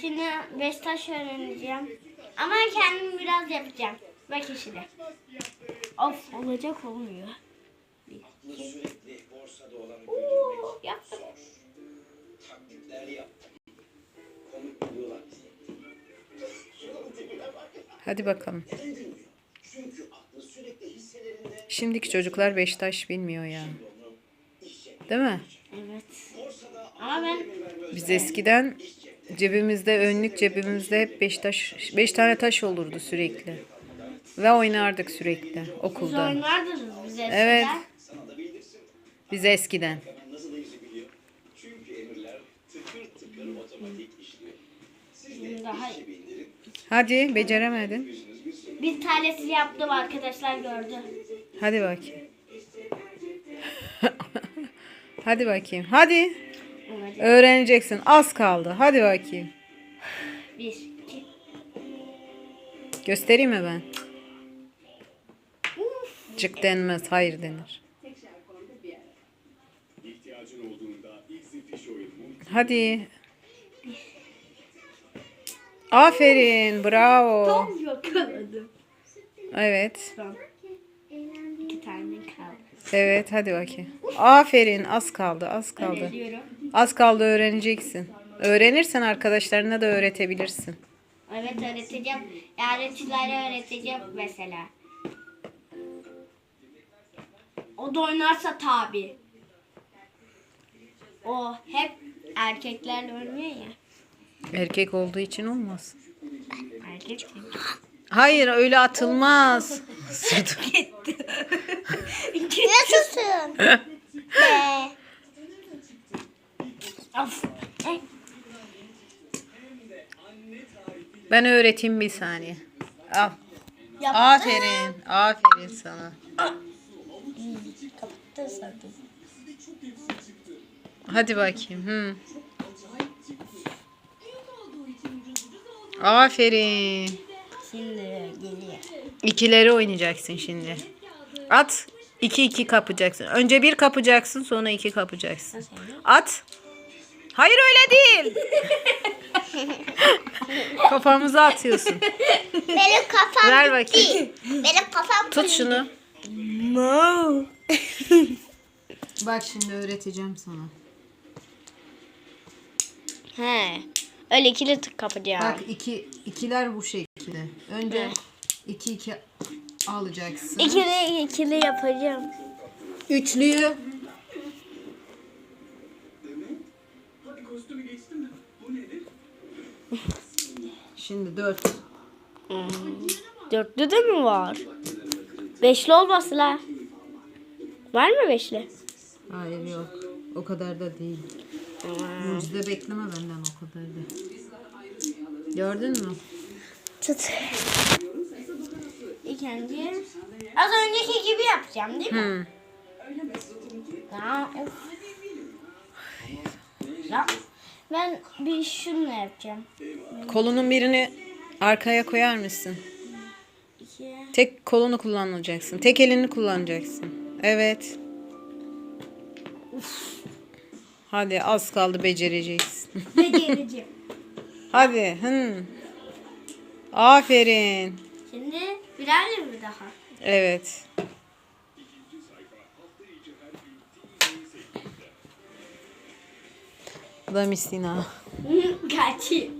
Şimdi Beşiktaş öğreneceğim. Ama kendim biraz yapacağım. Bak şimdi. Of olacak olmuyor. Sürekli borsada olan Oo, yaptım. Hadi bakalım. Şimdiki çocuklar Beşiktaş bilmiyor ya. Değil mi? Evet. Ama ben Biz eskiden cebimizde önlük cebimizde hep Beşiktaş beş tane taş olurdu sürekli. Ve oynardık sürekli biz okulda. oynardınız biz eskiden. Evet. Biz eskiden. Hemen nasıl değişti biliyor. Çünkü emirler tıkır tıkır otomatik işliyor. Siz de Daha işi bindirin. Hadi beceremedin. Bir tanesi yaptım arkadaşlar gördü. Hadi bakayım. Hadi bakayım. Hadi. Olacak. Öğreneceksin. Az kaldı. Hadi bakayım. Bir, iki. Göstereyim mi ben? Cık denmez. Hayır denir. Hadi. Aferin. Bravo. Tam yakaladım. Evet. İki tane kaldı. Evet hadi bakayım. Aferin. Az kaldı. Az kaldı. Öğreniyorum. Az kaldı öğreneceksin. Öğrenirsen arkadaşlarına da öğretebilirsin. Evet öğreteceğim. Öğreticileri öğreteceğim mesela. O da oynarsa tabi. O hep erkeklerle oynuyor ya. Erkek olduğu için olmaz. Erkek? Hayır öyle atılmaz. Yaşasın. Be. Of. Ben öğreteyim bir saniye. Al. Yap. Aferin. Aferin sana. Kapattı. Hadi bakayım. Hı. Aferin. Şimdi geliyor. İkileri oynayacaksın şimdi. At. İki iki kapacaksın. Önce bir kapacaksın sonra iki kapacaksın. At. Hayır öyle değil. Kafamıza atıyorsun. Benim kafam Ver bakayım. benim kafam Tut şunu. No. Bak şimdi öğreteceğim sana. He. Öyle ikili tık kapacağım. Bak iki ikiler bu şekilde. Önce iki iki alacaksın. İkili ikili yapacağım. Üçlüyü Şimdi dört. Dörtlü de mi var? Beşli olması la. Var mı beşli? Hayır yok. O kadar da değil. Mucize bekleme benden o kadar da. Gördün mü? Tut. İlk önce az önceki gibi yapacağım değil mi? Hı. Ya, of. Ya, ben bir şununla yapacağım. Kolunun birini arkaya koyar mısın? İki. Tek kolunu kullanacaksın. Tek elini kullanacaksın. Evet. Hadi az kaldı becereceksin. Becereceğim. Hadi. Hı. Aferin. Şimdi birer mi daha? Evet. Da Misina. Kaçayım.